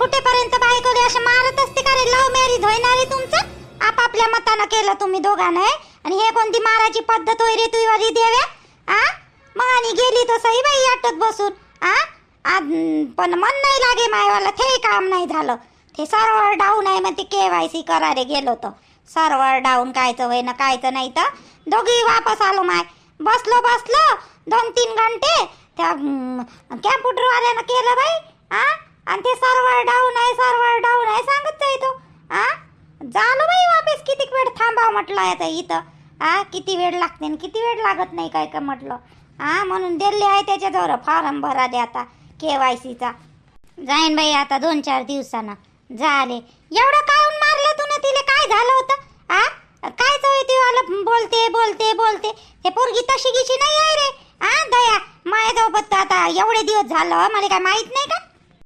फुटेपर्यंत बायकोले असे मारत असते का रे? लव्ह मॅरेज होणार रे तुमचं? आपापल्या मतानं केलं तुम्ही दोघांना आणि हे कोणती मारायची पद्धत होय रे तुझी देव्या? आ? मग आणि गेली तर बाई आटत बसून आ? पण मन नाही लागे मायवाला ते काम नाही झालं. ते सर्व्हर डाऊन आहे मग ते के वाय सी करायला गेलो तर सर्व्हर डाऊन कायचं होय ना कायचं नाही तर. दोघी वापस आलो माय. बसलो बसलो दोन तीन घंटे. त्या कॅम्प्युटरवाल्यानं केलं बाई आ? आणि ते सर्व्हर डाऊन आहे सर्व्हर डाऊन आहे सांगत आहे तो. आ? झालो बाई वापस किती वेळ थांबा म्हटलं आता इथं. आ? किती वेळ लागते आणि किती वेळ लागत नाही काय का म्हटलं. हा म्हणून दिल्ली आहे त्याच्याजवळ फॉर्म भरा दे आता के वाय सीचा. जाईन बाई आता दोन चार दिवसानं. झाले. एवढं काऊन मारलं तू ना तिला? काय झालं होतं? आ? काय चवय ती बोलते बोलते बोलते. हे पोरगी तशी गिशी नाही आहे रे. आ दया माझ्यासोबत फक्त आता एवढे दिवस झालं मला काय माहीत नाही का?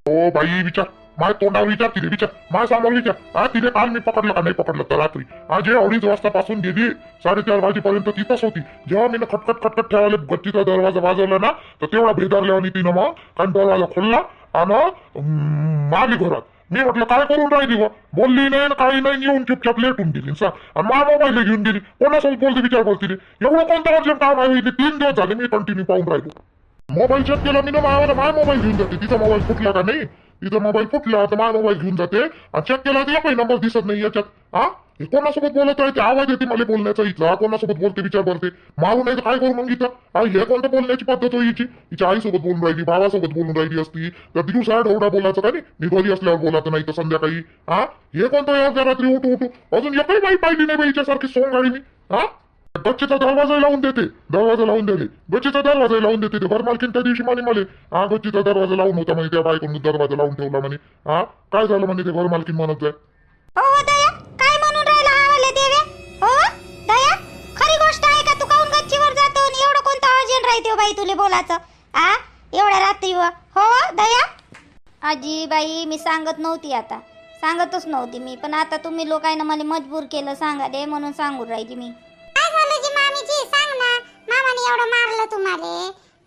ओ बाई विचार. माय तोंडावर विचार तिथे विचार. माय समोर विचार. हा तिथे काल मी पकडलं का नाही पकडलं? तर रात्री. आज जे अडीच वाजता पासून गेली साडेचार वाजेपर्यंत तिथंच होती. जेव्हा मी खटखट खटखट ठेवायला गच्चीचा दरवाजा वाजवला ना तर तेवढा भेदारल्या आणि तिनं मग कारण दरवाजा खोलला आणि मागे घरात. मी म्हटलं काय करून राहिली बा बोलली नाही काही नाही. येऊन चुपचाप लेटून दिली सा आणि मा मोबाईल घेऊन दिली कोणासोबत बोलते? विचार बोलते एवढं कोणत्या अर्जंट काम आहे? तीन दिवस झाले मी कंटिन्यू पाहून राहिलो. मोबाईल चेक केला मी ना मायाला माय मोबाईल घेऊन जाते. तिचा मोबाईल फुटला का नाही? तिचा मोबाईल फुटला तर माय मोबाईल घेऊन जाते. आणि चेक केला तर एकही नंबर दिसत नाही याच्यात. हा? हे कोणासोबत बोलत आहे ते आवाज येते मला बोलण्याचा इथला. कोणासोबत बोलते? विचार करते. मारू नाही तर काय करू मग इथं? आणि हे कोणतं बोलण्याची पद्धत होई हिची? हिच्या आईसोबत बोलून राहिली भावासोबत बोलून राहिली असती. तर दिवसा ढवडा बोलायचं का नाही? निघाली असल्यावर बोलायचं नाही तर संध्याकाळी. हा? हे कोणतं रात्री उठू उठू? अजून एकही बाई पाहिली नाही बाईच्यासारखी सोंग गाडी मी हा? गच्चीचा दरवाजा लावून देते. दरवाजा लावून दिले गच्चीचा दरवाजा लावून देते. ते घरमालकीन त्या दिवशी माने मले. हा गच्चीचा दरवाजा लावून होता म्हणे त्या बायकोनं दरवाजा लावून ठेवला म्हणे. हा काय झालं म्हणे ते घरमालकीन म्हणत जाय? म्हणून हो? गच्चीवर जातो एवढं हो बाई तुले बोलायचं? आ एवढ्या रात्री हो, हो दया? आजी बाई मी सांगत नव्हती आता. सांगतच नव्हती मी. पण आता तुम्ही लोकांना मला मजबूर केलं. सांगा दे म्हणून सांगून राहिली मी. एवढं मारलं तुम्हाला?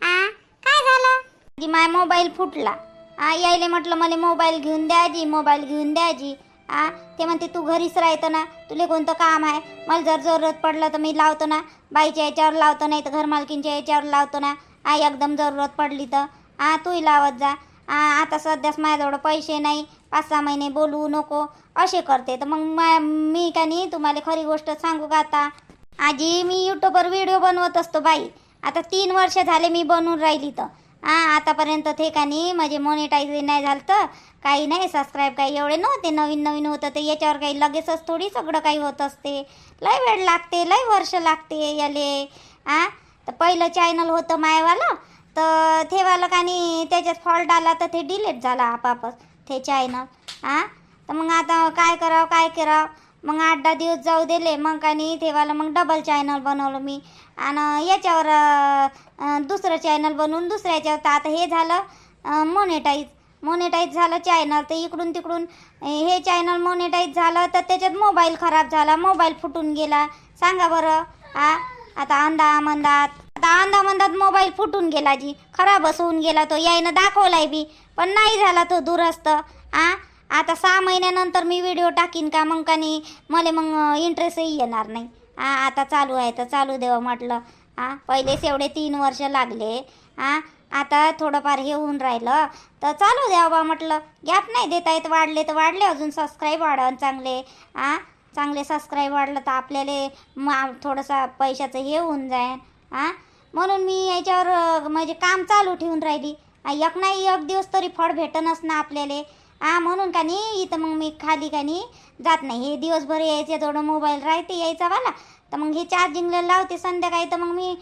आ? काय झालं? माय मोबाईल फुटला. आ यायले म्हटलं मला मोबाईल घेऊन द्याजी मोबाईल घेऊन द्याजी आ ते म्हणते तू घरीच राहतं ना तुले कोणतं काम आहे? मला जर जरूरत पडलं तर मी लावतो ना. बाईच्या याच्यावर लावतो नाही तर घरमालकींच्या याच्यावर लावतो ना. आ एकदम जरूरत पडली तर. आ तूही लावत जा. आ आता सध्याच माझ्याजवळ पैसे नाही. पाच सहा महिने बोलवू नको. असे करते. तर मग मा मी का नाही तुम्हाला खरी गोष्ट सांगू का आता? आजी मी यूट्यूबवर व्हिडिओ बनवत असतो बाई. आता तीन वर्ष झाले मी बनवून राहिली तर. हां आतापर्यंत ते का नाही म्हणजे माझे मोनिटाईज नाही झालं तर काही नाही सबस्क्राईब काही एवढे नव्हते. नवीन नवीन होतं ते याच्यावर काही लगेचच थोडी सगळं काही होत असते. लय वेळ लागते लय वर्ष लागते याले. हां तर पहिलं चॅनल होतं मायवालं. तर ठेवालं का नाही त्याच्यात फॉल्ट आला तर ते डिलीट झाला आपापच ते चॅनल हां तर मग आता काय करावं काय करावं? मग आठ दहा दिवस जाऊ दिले. मग का नाही तेव्हाला मग डबल चॅनल बनवलं मी. आणि याच्यावर दुसरं चॅनल बनवून दुसऱ्या याच्यावर तर आता हे झालं मोनेटाईज मोनेटाईज झालं चॅनल तर इकडून तिकडून हे चॅनल मोनेटाईज झालं तर त्याच्यात मोबाईल खराब झाला. मोबाईल फुटून गेला. सांगा बरं. आ आता अंदा मंदात. आता अंदा मंदात मोबाईल फुटून गेला जी. खराबच होऊन गेला तो. यायनं दाखवलाय बी. पण नाही झाला तो दुरस्त. आ आता सहा महिन्यानंतर मी व्हिडिओ टाकीन का मग का नाही? मला मग इंटरेस्टही येणार नाही. आ आता चालू आहे तर चालू देवा म्हटलं. आ पहिलेच एवढे तीन वर्ष लागले. आ आता थोडंफार हे होऊन राहिलं. तर चालू द्यावं बा म्हटलं. गॅप नाही देता येत. वाढले तर वाढले. अजून सबस्क्राईब वाढन चांगले. आ चांगले सबस्क्राईब वाढलं तर आपल्याला मा थोडंसं पैशाचं हे होऊन जाईल आ म्हणून मी याच्यावर म्हणजे काम चालू ठेवून राहिली. एक नाही एक दिवस तरी फळ भेटनच ना आपल्याला. हा म्हणून का नाही इथं मग मी खाली का नाही जात नाही. हे दिवसभर यायचे थोडं मोबाईल राहते यायचा वाला तर मग हे चार्जिंगला लावते संध्याकाळी तर मग मी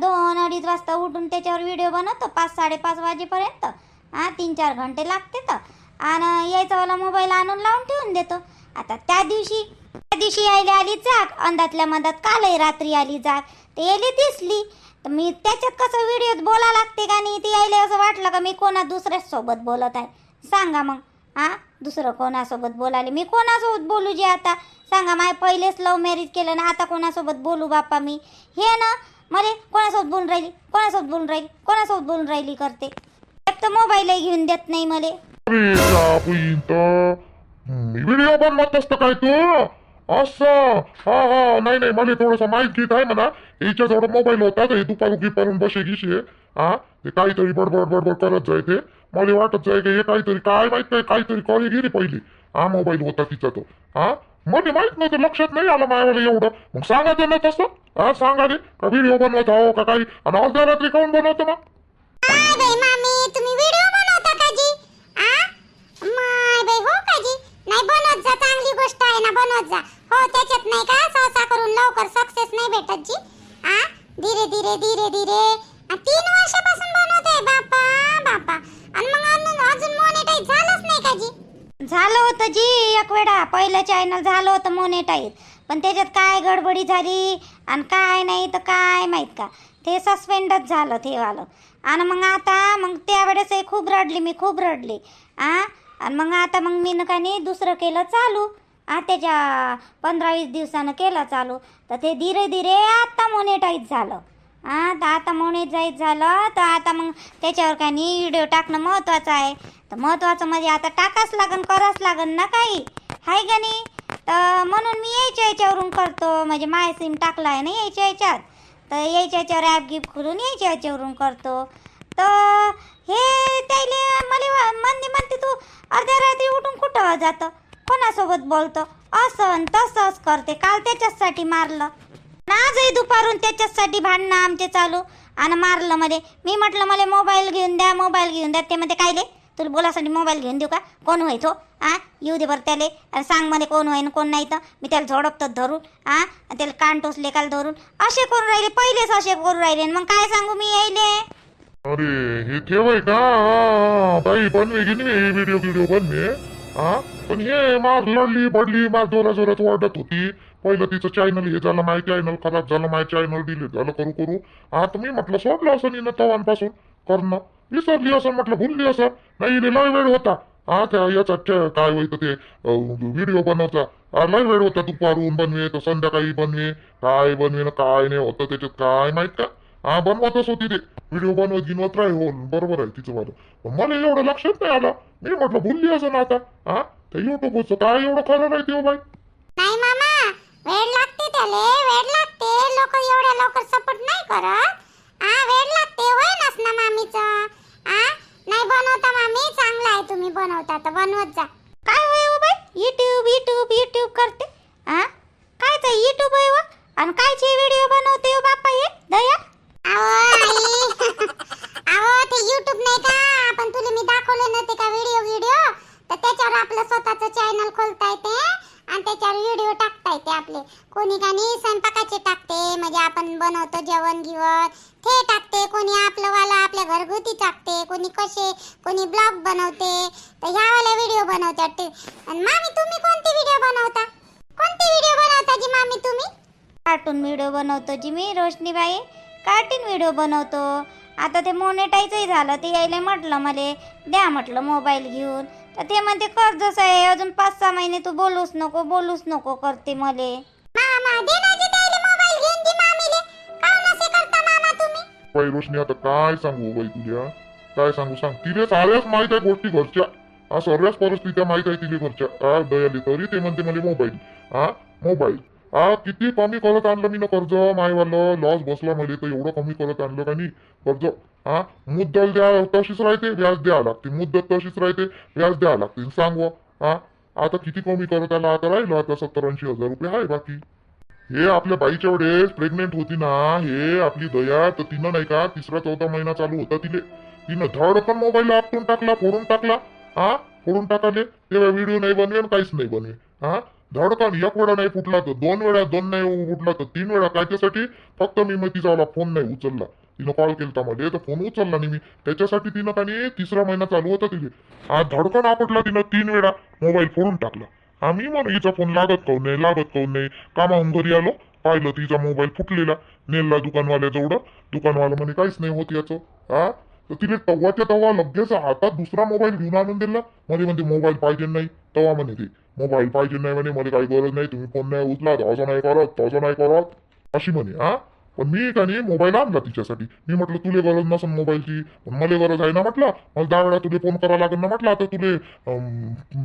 दोन अडीच वाजता उठून त्याच्यावर व्हिडिओ बनवतो पाच साडेपाच वाजेपर्यंत. हा तीन चार घंटे लागते तर. आणि यायचावाला मोबाईल आणून लावून ठेवून देतो. आता त्या दिवशी त्या दिवशी यायला आली जाग अंदातल्या मधात कालही रात्री आली जाग. ते यायला दिसली. तर मी त्याच्यात कसं व्हिडिओत बोला लागते का नाही ते यायला असं वाटलं का मी कोणा दुसऱ्याच सोबत बोलत आहे. सांगा मग. हा? दुसरं कोणासोबत बोलाले मी कोणासोबत बोलू जे आता? सांगा माय पहिलेच लव्ह मॅरेज केलं ना आता कोणासोबत बोलू बाप्पा मी? हे ना मला कोणासोबत बोलून राहिली? कोणासोबत बोलून राहिली? कोणासोबत बोलून राहिली करते? एक तर मोबाईलही घेऊन देत नाही मला. व्हिडिओ बनवत असतं काय तू? असं? हा हा. नाही नाही मला थोडस माहीत घेत आहे म्हणा. हिच्या जवळ मोबाईल होता तर हे दुपारू बसे गिशे हा? ते काहीतरी बडबड बडबड करत जायते मला वाटत जाय हे काहीतरी काय माहीत नाही काहीतरी कॉल गेली पहिली हा मोबाईल होता तिचा तो. हा? मला माहीत नव्हतं लक्षात नाही आलं मायावाला एवढं. मग सांगा त्यांना तसं. हा सांगा रे. का व्हिडिओ बनवत हो का काही? आणि अर्ध्या रात्री काऊन बनवतो मग? हो बनवत जा? हो त्याच्यात नाही का? सहसा करून लवकर सक्सेस नाही भेटत जी. आ? धीरे धीरे धीरे धीरे. तीन वर्षापासून बनवत आहे बापा आणि मग अजून अजून मोनेटाईज झालंच नाही का जी झालं होतं जी एक वेळा. पहिलं चॅनल झालं होतं मोनेटाईज पण त्याच्यात काय गडबडी झाली आणि काय नाही तर काय माहीत का? ते सस्पेंडच झालं ते वालं. आणि मग आता मग त्यावेळेसही खूप रडली मी खूप रडली. आ? आणि मग आता मग मी का नाही दुसरं केलं चालू. आ त्याच्या पंधरा वीस दिवसानं केलं चालू. तर ते धीरे धीरे आत्ता मोनेटाईज झालं. हा तर आता मोनेटाईज झालं. तर आता मग त्याच्यावर काय नाही व्हिडिओ टाकणं महत्त्वाचं आहे. तर महत्त्वाचं म्हणजे आता टाकाच लागन करावंच लागन ना काही? हाय का नाही? तर म्हणून मी यायच्या याच्यावरून करतो. म्हणजे माय सिम टाकला आहे ना यायच्या याच्यात? तर यायच्या याच्यावर ॲप गिफ्ट खोलून यायच्या याच्यावरून करतो. तर हे त्याले मला म्हणते म्हणते तू अर्ध्या रात्री उठून कुठं जातं? कोणासोबत बोलतो? असं तसंच करते. काल त्याच्याचसाठी मारलं. आजही दुपारून त्याच्याचसाठी भांडणं आमचे चालू. आणि मारलं मध्ये. मी म्हटलं मला मोबाईल घेऊन द्या मोबाईल घेऊन द्या. ते म्हणते कायले तुला बोलासाठी मोबाईल घेऊन देऊ का? कोण होय तो हो? आ? येऊ दे बरं त्याले. आणि सांग मला कोण होय कोण नाही तर. मी त्याला झोडपतो धरून आ? त्याला कान टोचले काल धरून. असे करून राहिले पहिलेच असे करून राहिले. मग काय सांगू मी यायले? अरे हे ठेवाय का? बाई बनवे की नाही व्हिडिओ व्हिडिओ बनवे हा पण हे मार लढली पडली मार जोरा जोरात वाढत होती. पहिलं तिचं चॅनल हे झालं माय चॅनल खराब झालं माय चॅनल डिलीट झालं करू करू. हा तुम्ही मी म्हटलं सोडलं असं ना तवांपासून. करणं. विसरली असं म्हटलं भुलली असं. नाही रे लय वेळ होता. हा त्या याचा काय होतं ते व्हिडिओ बनवता. लय वेळ होता दुपारून बनवे तर संध्याकाळी बनवे. काय बनवे ना काय नाही होतं त्याच्यात काय माहीत का? हा बनवतच होती ते. व्हिडिओ बनवत गिनवत राही हो बरोबर आहे तिचं मला पण मला एवढं लक्षात नाही आलं. मी म्हटलं भुलली असं ना आता. हा त्या युट्यूबचं काय एवढं खरं नाही ते हो बाई? वेळ लागते त्याले वेळ लागते. लोक एवढ्या लवकर सपोर्ट नाही करत. आ वेळ लागते होय नस ना मामीचं. आ नाही बनवता मामी? चांगलं आहे तुम्ही बनवता तर बनवत जा. काय होय हो बाई? युट्यूब युट्यूब युट्यूब करते. आ? कायच? युट्यूब आहे व? आणि कायचे व्हिडिओ बन हो बाप्पा हे दया अहो ते युट्यूब नाही का आपण तुला मी दाखवले नव्हते का व्हिडिओ व्हिडिओ तर त्याच्यावर आपलं स्वतःचं चॅनल खोलता येते आणि त्याच्यावर व्हिडिओ टाकता येते आपले कोणी कानी स्वयंपाकाचे टाकते म्हणजे आपण बनवतो जेवण गिवण ते टाकते कोणी आपलं वाला आपल्या घरगुती टाकते कोणी कसे कोणी ब्लॉग बनवते तर ह्यावाला व्हिडिओ बनवतात ते आणि मामी तुम्ही कोणते व्हिडिओ बनवता कोणते व्हिडिओ बनवता जी मामी तुम्ही कार्टून व्हिडिओ बनवतो जी मी रोशनीबाई कार्टून व्हिडिओ बनवतो. आता ते मोनेटाईजही झालं. ते यायला म्हटलं मला द्या म्हटलं मोबाईल घेऊन. तर ते म्हणते कर्जच आहे अजून पाच सहा महिने तू बोलूच नको बोलूच नको करते मले. मामा दे ना जी त्याला मोबाईल घेऊन दे मामीले. काऊन असे करता मामा तुम्ही? बाई रोशनी आता काय सांगू बाई तुझ्या? काय सांगू सांग. तिला साऱ्याच माहीत आहे गोष्टी घरच्या. हा सर्वच परिस्थित्या माहीत आहे तिला घरच्या. हा दयाली तरी ते म्हणते मला मोबाईल हा मोबाईल हा किती कमी करत आणलं मी ना कर्ज? मायवालं लॉस बसला मला तर एवढं कमी करत आणलं का नाही? कर्ज हा मुद्दल द्या तशीच राहते व्याज द्यावं लागते. मुद्दत तशीच राहते व्याज द्यावं लागते. सांग हा आता किती कमी करत आला? आता राहिलं आता सत्तर ऐंशी हजार रुपये आहे बाकी. हे आपल्या बाईच्या वेळेस प्रेग्नेंट होती ना हे आपली दया तर तिनं नाही का तिसरा चौथा महिना चालू होता तिले. तिनं धडकन मोबाईल आपटून टाकला फोडून टाकला. हा फोडून टाकाले तेव्हा व्हिडिओ नाही बनवेन आणि काहीच नाही बनवे हा धडकन एक वेळा नाही फुटला तर दोन वेळा दोन नाही फुटला तर तीन वेळा. काय त्यासाठी फक्त मी मग तिचा फोन नाही उचलला. तिनं कॉल केलता मध्ये तर फोन उचलला नाही मी. त्याच्यासाठी तिनं काही तिसरा महिना चालू होता तिथे हा धडकन आपटला तिनं तीन वेळा. मोबाईल फोडून टाकला. आम्ही मी म्हणून हिचा फोन लागत काहून नाही लागत काहून नाही? कामाहून घरी आलो पाहिलं तिचा मोबाईल फुटलेला. नेला दुकानवाल्याजवळ. दुकानवाला म्हणे काहीच नाही होत याचं. हा तर तिने तव्हाच्या तवा लगेच हातात दुसरा मोबाईल घेऊन आणून दिला. मध्ये म्हणते मोबाईल पाहिजे नाही तवा म्हणे ते. मोबाईल पाहिजे नाही म्हणे मला काही गरज नाही तुम्ही फोन नाही उचला असं नाही करत तसं नाही करत अशी म्हणे हा? पण मी का नाही मोबाईल आणला तिच्यासाठी? मी म्हटलं तुले गरज नसन मोबाईलची पण मला गरज आहे ना म्हटलं? मला दहा वेळा तुले फोन करावा लागेल ना म्हटलं? आता तुले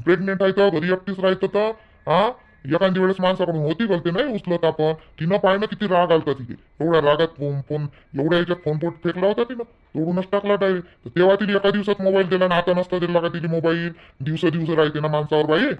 प्रेग्नेंट आहे तर घरी एकटीच राहायचं तर हा? एखाद्या वेळेस माणसाकडून होती गलती नाही उचलत आपण. तिनं पाहिलं किती राग आलता तिथे. एवढ्या रागात फोन फोन एवढ्या याच्यात फोन पोट फेकला होता तिनं. तोडूनच टाकला डायरेक्ट तेव्हा तिने एका दिवसात मोबाईल दिला ना आता नसता दिला का तिने मोबाईल दिवस दिवस राहते ना माणसावर बाई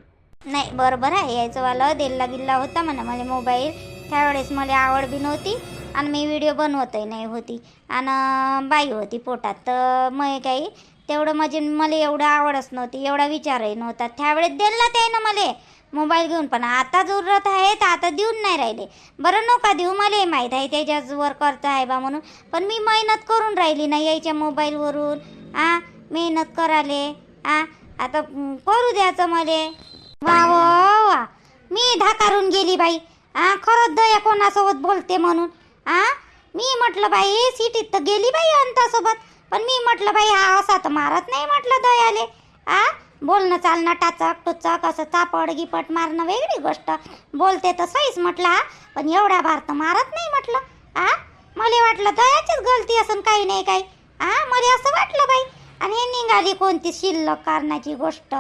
नाही बरोबर आहे. यायचंवालं दिल्ला गिल्ला होता म्हणा मला मोबाईल. त्यावेळेस मला आवड बी नव्हती आणि मी व्हिडिओ बनवतही नाही होती. आणि बाई होती पोटात. तर मग काही तेवढं म्हणजे मला एवढं आवडच नव्हती एवढा विचारही नव्हता. त्यावेळेस दिला ते ना मला मोबाईल घेऊन पण आता जरूरत आहे तर आता देऊन नाही राहिले. बरं नका देऊ मला माहीत आहे त्याच्यावर करत आहे बा म्हणून. पण मी मेहनत करून राहिली ना यायच्या मोबाईलवरून. आ मेहनत कराले. आ आता करू द्यायचं मले. वा वा मी धाकारून गेली बाई. आ खरंच दया कोणासोबत बोलते म्हणून. आ मी म्हटलं बाई सिटीत तर गेली बाई अंतासोबत. पण मी म्हटलं बाई हा असा तर मारत नाही म्हटलं दयाले. आ बोलणं चालणं टाचक टुचक असं चापड गिपट मारणं वेगळी गोष्ट. बोलते तर सहीच म्हटलं हा. पण एवढ्या भार तर मारत नाही म्हटलं. आ मला वाटलं दयाचीच गलती असून काही नाही काही. आ मला असं वाटलं बाई. आणि निघाली कोणती शिल्लक कारणाची गोष्ट.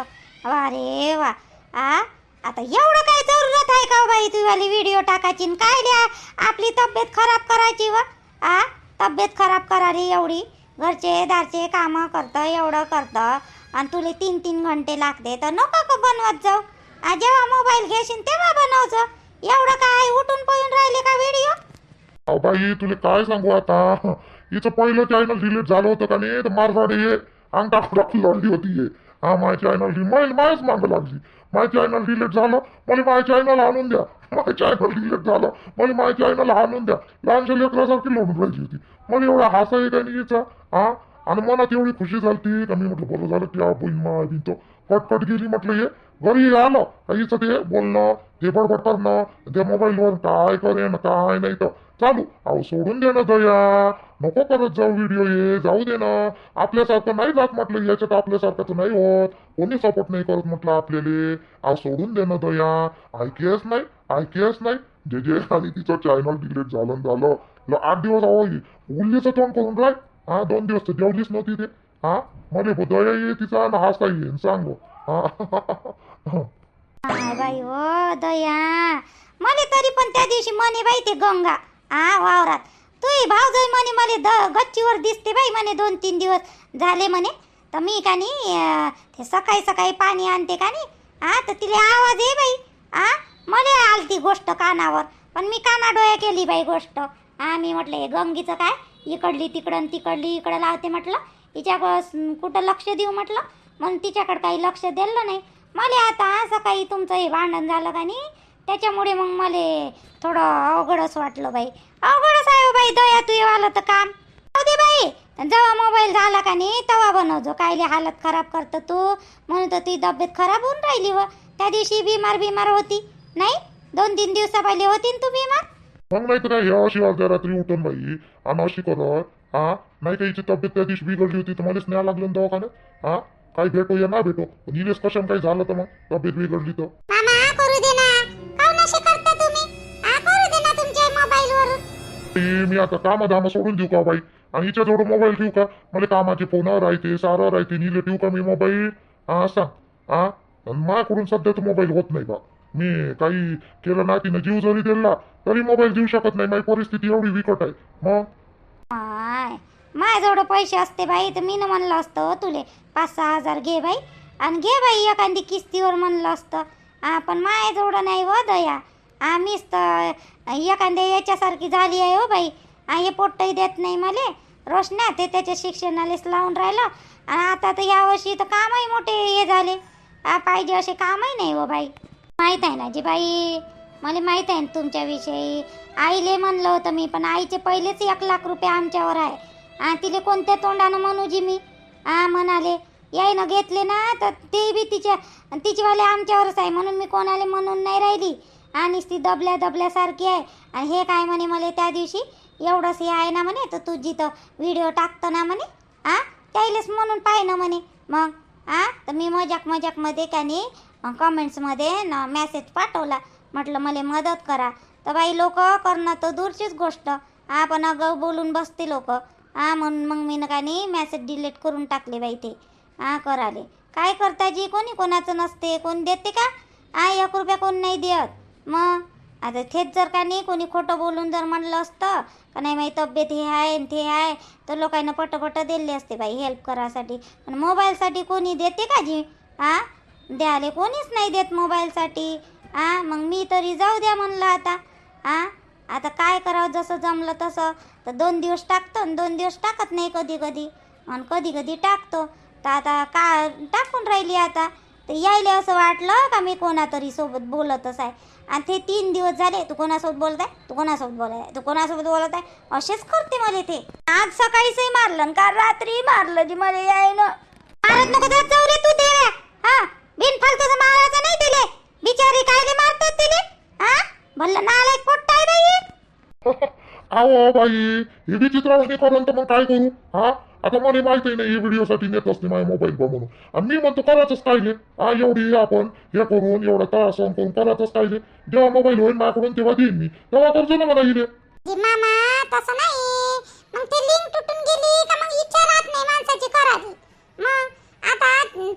वा रे वा. आ? आता एवढं काय जरुरत आहे का हो बाई तुझीवाली व्हिडिओ टाकायची काय द्या? आपली तब्येत खराब करायची व. आ? तब्येत खराब करारी एवढी. घरचे दारचे कामं करतं एवढं करतं. आणि तुले तीन तीन घंटे लागते तर नको का बनवत जाऊ. आ, जेव्हा मोबाईल घेशील तेव्हा बनवचं. एवढं काय उठून पळून राहिले का व्हिडिओ अहो बाई तुला काय सांगू आता? हिचं पहिलं चॅनल डिलीट झालं होतं का नाही? तर मारवाडी हे अंगठा लढली होती हे. हा माय चॅनल माय मायच मागं लागली. माय चॅनल डिलीट झालं मला माय चॅनल आणून द्या. माय चॅनल डिलीट झालं मला माय चॅनल आणून द्या. लहानशा लेकरासारखी लढून राहिली होती. मला एवढा हासा आहे का नाही हिचा हा? आणि मनात एवढी खुशी झाली का? मी म्हटलं बरं झालं की हा बहीण मा तो पटपट गेली म्हटलं हे. घरी आलं. काहीच ते बोलणं ते बडबड करणं ते मोबाईलवर काय करेन काय नाही तर. चालू. अहो सोडून दे ना दया नको करत जाऊ व्हिडिओ ये जाऊ दे ना. आपल्यासारखं नाही जात म्हटलं. याच्यात आपल्यासारखं तर नाही होत. कोणी सपोर्ट नाही करत म्हटलं आपल्याला. अहो सोडून दे ना दया ऐकेच नाही. ऐकेच नाही. जे जे आणि तिचं चॅनल डिलीट झालं झालं. आठ दिवस अहो उल्लीचं तोंड करून राय. हा दोन दिवस तर जेवलीच नव्हती ते. हा? मला ये तिचा काही येईन सांगू हा. काय बाई हो दया. मला तरी पण त्या दिवशी म्हणे बाई ते गंगा. आ वावरात. तू भाऊजाई म्हणे मला द गच्चीवर दिसते बाई म्हणे दोन तीन दिवस. झाले म्हणे तर मी का नाही अं, ते सकाळी सकाळी पाणी आणते का नाही हा तर तिला आवाज आहे बाई. आ मला आलती गोष्ट कानावर. पण मी काना डोळ्या केली बाई गोष्ट. हा मी म्हटलं हे गंगीचं काय? इकडली तिकडं आणि तिकडली इकडं लावते म्हटलं. हिच्या कुठं लक्ष देऊ म्हटलं? म्हणून तिच्याकडं काही लक्ष दिलं नाही. मला आता सकाळी तुमचं हे भांडण झालं का नाही? त्याच्यामुळे मग मला थोडं अवघडच वाटलं बाई. अवघडच आहे हो बाई दया तू आलं तर काम. दे बाई. जेव्हा मोबाईल झाला का नाही तेव्हा बनवजो. कायले हालत खराब करतं तू? म्हणून तर तुझी तब्येत खराब होऊन राहिली व. त्या दिवशी बिमार बिमार होती. नाही? दोन तीन दिवसा पहिले होती ना तू बिमार? मग नाही तर ह्या अशी अर्ध्या रात्री उठून बाई आणि अशी करत हा? नाही का हिची तब्येत त्या दिवशी बिघडली होती तर मलाच न्याय लागलं दवाखान्यात? हा? काही भेटो या ना भेटो. पण हिलेच कशाने काही झालं तर मग? तब्येत बिघडली तर. मी आता कामाधामा सोडून देऊ का बाई? आणि हिच्या जवळ मोबाईल ठेवू का? मला कामाचे फोन राहते सारं राहते निले ठेवू का मी मोबाईल? हा सांग. हा? माझ्याकडून सध्या तर मोबाईल होत नाही बा. मी काही केलं ना तिनं जीव जरी दिला तरी मोबाईल देऊ शकत नाही. माझी परिस्थिती एवढी विकट आहे. मग? माझ्याजवळ पैसे असते बाई तर मी ना म्हणलं असतं तुले पाच सहा हजार घे बाई. आणि घे बाई एखादी किस्तीवर म्हणलं असतं. हा पण माझ्याजवळ नाही व दया. हा मीच तर एखाद्या याच्यासारखी झाली आहे हो बाई. हे पोट्टही देत नाही मला. रोशन्या ते त्याच्या शिक्षणालाच लावून राहिलं. आणि आता तर यावर्षी तर कामही मोठे हे झाले. पाहिजे असे कामही नाही हो बाई. माहीत आहे ना जी बाई मला माहीत आहे ना तुमच्याविषयी. आईले म्हणलं होतं मी पण आईचे पहिलेच एक लाख रुपये आमच्यावर आहे. आ तिले कोणत्या तोंडानं म्हणू जी मी? आ म्हणाले याईनं घेतले ना तर ते बी तिच्या तिचीवाले आमच्यावरच आहे म्हणून मी कोणाला म्हणून नाही राहिली. आणि ती दबल्या दबल्यासारखी आहे. आणि हे काय म्हणे मला त्या दिवशी? एवढंच हे आहे ना म्हणे तर तू जिथं व्हिडिओ टाकतं ना म्हणे आ त्याईलेच म्हणून पाय ना म्हणे. मग आ तर मी मजाक मजाकमध्ये त्याने कमेंट्समध्ये न मॅसेज पाठवला. म्हटलं मला मदत करा. तर बाई लोक करणं तर दूरचीच गोष्ट. हा पण अगं बोलून बसते लोक. हां म्हणून मग मी का नाही मॅसेज डिलीट करून टाकले बाई ते. हां कराले. काय करता जी? कोणी कोणाचं नसते. कोण देते का? हां एक रुपया कोण नाही देत. मग? आता थेच जर का नाही कोणी खोटं बोलून जर म्हणलं असतं का नाही माही तब्येत हे आहे आणि ते आहे तर लोकांना पटपट दिले असते बाई हेल्प करायसाठी पण मोबाईलसाठी कोणी देते का जी? हां? द्याले. कोणीच नाही देत मोबाईलसाठी. हां मग मी तरी जाऊ द्या म्हणलं आता. हां? आता काय करावं जसं जमलं तसं. तर दोन दिवस टाकतो आणि दोन दिवस टाकत नाही कधी कधी. आणि कधी कधी टाकतो. तर आता का टाकून राहिली आता. तर यायले असं वाटलं का मी कोणातरी सोबत बोलतच आहे. आणि ते तीन दिवस झाले तू कोणासोबत बोलत आहे? तू कोणासोबत बोलत आहे? तू कोणासोबत बोलत आहे? असेच करते मला ते. आज सकाळीचही मारलं आणि काल रात्री मारलं जी मला यायनं. मारत नको जाऊ रे तू ते हा बिन फालतूचं मारायचं नाही दिले बिचारी कायले मारतात दिले हा भल्लं नालायक पोट्ट आहे बाई हे. अहो बाई हे विचित्र करून तर मग काय करू? हा? आता मला माहिती नाही ही व्हिडिओसाठी नेत असते माझ्या मोबाईलवर म्हणून. आणि मी म्हणतो करायचंच कायले हा? एवढी आपण हे करून एवढा त्रास करून करायचंच कायले जेव्हा मोबाईल होईल माझ्याकडून तेव्हा देईन मी. तेव्हा करतो ना मला हिले मामा तसं नाही. मग लिंक तुटून गेली का मग इच्छा राहत नाही माणसाची मग आता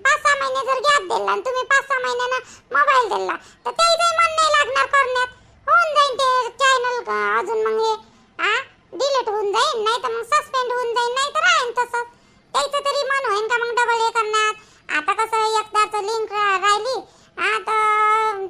पाच सहा महिने जर गॅप दिला आणि तुम्ही पाच सहा महिन्यानं मोबाईल दिला तर तेही मन नाही लागणार करण्यात होऊन जाईन ते चॅनल अजून मग हे आ डिलीट होऊन जाईन नाही तर मग सस्पेंड होऊन जाईन नाही तर राहीन तसंच त्याचं तरी मन होईन का मग डबल हे करण्यात आता कसं एकदाच लिंक राहिली आता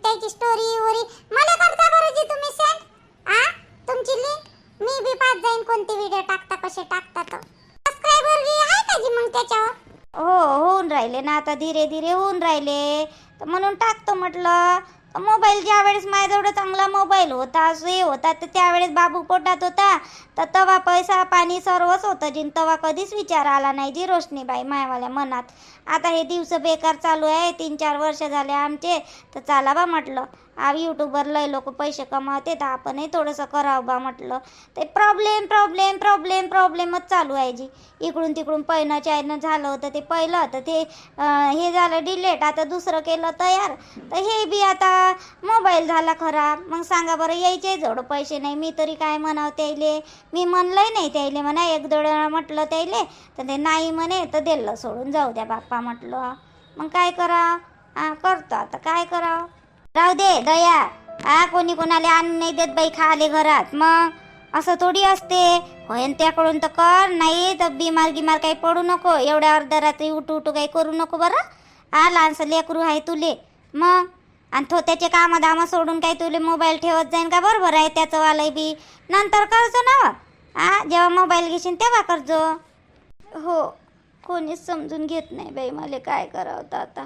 त्याची स्टोरी वरी मला करता बरं जी तुम्ही सेंड आ तुमची लिंक मी बी पाच जाईन कोणते व्हिडिओ टाकता कसे टाकता तर सबस्क्रायबर बी आहे का जी मग त्याच्यावर हो होऊन राहिले ना आता धीरे धीरे होऊन राहिले तर म्हणून टाकतो म्हटलं मोबाईल ज्या वेळेस माझ्याजवळ चांगला मोबाईल होता हे होता. तर त्यावेळेस बाबू पोटात होता. तर तवा पैसा पाणी सर्वच होतं जिन तवा कधीच विचार आला नाही जी रोशनीबाई मायवाल्या मनात. आता हे दिवस बेकार चालू आहे. तीन चार वर्ष झाले आमचे. तर चाला बा म्हटलं. आ यूट्यूबवर लय लोक पैसे कमावते तर आपणही थोडंसं करावं बा म्हटलं. ते प्रॉब्लेम प्रॉब्लेम प्रॉब्लेम प्रॉब्लेमच चालू आहे जी. इकडून तिकडून पहिलं चायनं झालं होतं ते पहिलं तर ते हे झालं डिलेट आता दुसरं केलं तयार. तर हे बी आता मोबाईल झाला खराब मग सांगा बरं यायचे जवळ पैसे नाही. मी तरी काय म्हणावं त्याईले मी म्हणलंय नाही त्याईले म्हणा एक दोड म्हटलं त्याईले तर ते नाही म्हणे तर दिलं सोडून जाऊ द्या बाप्पा म्हटलं. मग काय करावं करतो आता. काय करावं? राहू दे दया. आ कोणी कोणाला आणून नाही देत बाई खाले घरात. मग? असं थोडी असते. होयन त्याकडून तर कर नाही तर बिमार गिमार काही पडू नको. एवढ्या अर्ध्या रात्री उठू उठू काही करू नको बरं. हा लहानसं लेकरू आहे तुले. मग? आणि तो त्याचे कामं दामं सोडून काही तुले मोबाईल ठेवत जाईन का? बरोबर आहे त्याचं वालय बी. नंतर करजो ना आ जेव्हा मोबाईल घेशील तेव्हा करजो. हो कोणीच समजून घेत नाही बाई मला काय करावं तर आता?